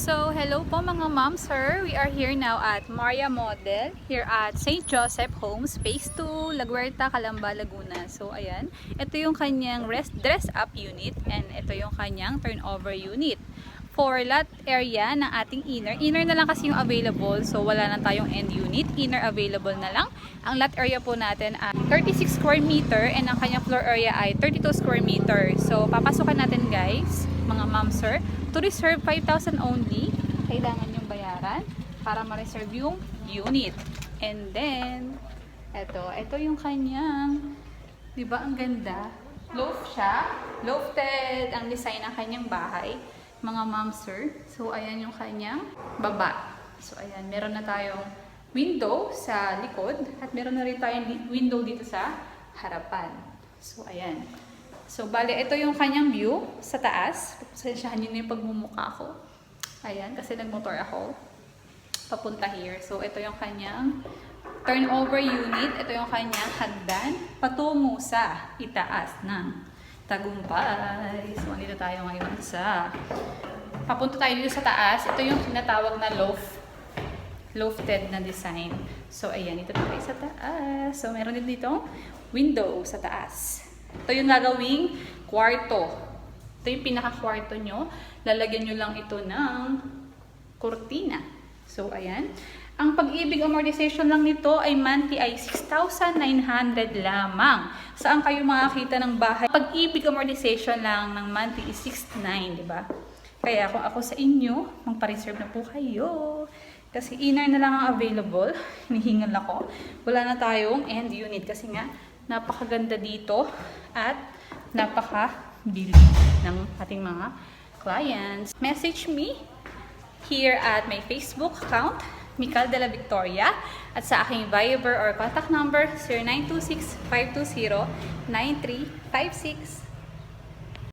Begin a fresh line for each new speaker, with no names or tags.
So, hello po mga ma'am, sir. We are here now at Maria Model, here at St. Joseph Homes, Phase 2, Laguerta, Calamba, Laguna. So, ayan. Ito yung kanyang rest, dress-up unit and ito yung kanyang turnover unit. For lot area ng ating inner, inner na lang kasi yung available, so wala na tayong end unit. Inner available na lang. Ang lot area po natin ay 36 square meter and ang kanyang floor area ay 32 square meter. So, papasukan natin guys, mga ma'am, sir. To reserve 5,000 only, kailangan yung bayaran para ma-reserve yung unit. And then, eto, eto yung kanyang, di ba ang ganda? Loft siya. Lofted ang design ng kanyang bahay. Mga ma'am, sir. So, ayan yung kanyang baba. So, ayan, meron na tayong window sa likod at meron na rin tayong window dito sa harapan. So, ayan. So, bali, ito yung kanyang view sa taas. Pasensyahan nyo na yung pagmumukha ko. Ayan, kasi nagmotor ako. Papunta here. So, ito yung kanyang turnover unit. Ito yung kanyang hagdan patungo sa itaas ng tagumpay. So, andito tayo ngayon sa... Papunta tayo dito sa taas. Ito yung tinatawag na loft lofted na design. So, ayan, ito tayo sa taas. So, meron din dito window sa taas. Ito yung gagawing kwarto. Ito yung pinaka-kwarto nyo. Lalagyan nyo lang ito ng kurtina. So, ayan. Ang pag-ibig amortization lang nito ay monthly ay 6,900 lamang. Saan kayo makakita ng bahay? Pag-ibig amortization lang ng monthly is 6,900, di ba? Kaya kung ako sa inyo, magpa-reserve na po kayo. Kasi inner na lang ang available. Hinihingal ako. Wala na tayong end unit kasi nga napakaganda dito at napaka-bili ng ating mga clients. Message me here at my Facebook account, Mical de la Victoria, at sa aking Viber or contact number 0926-520-9356.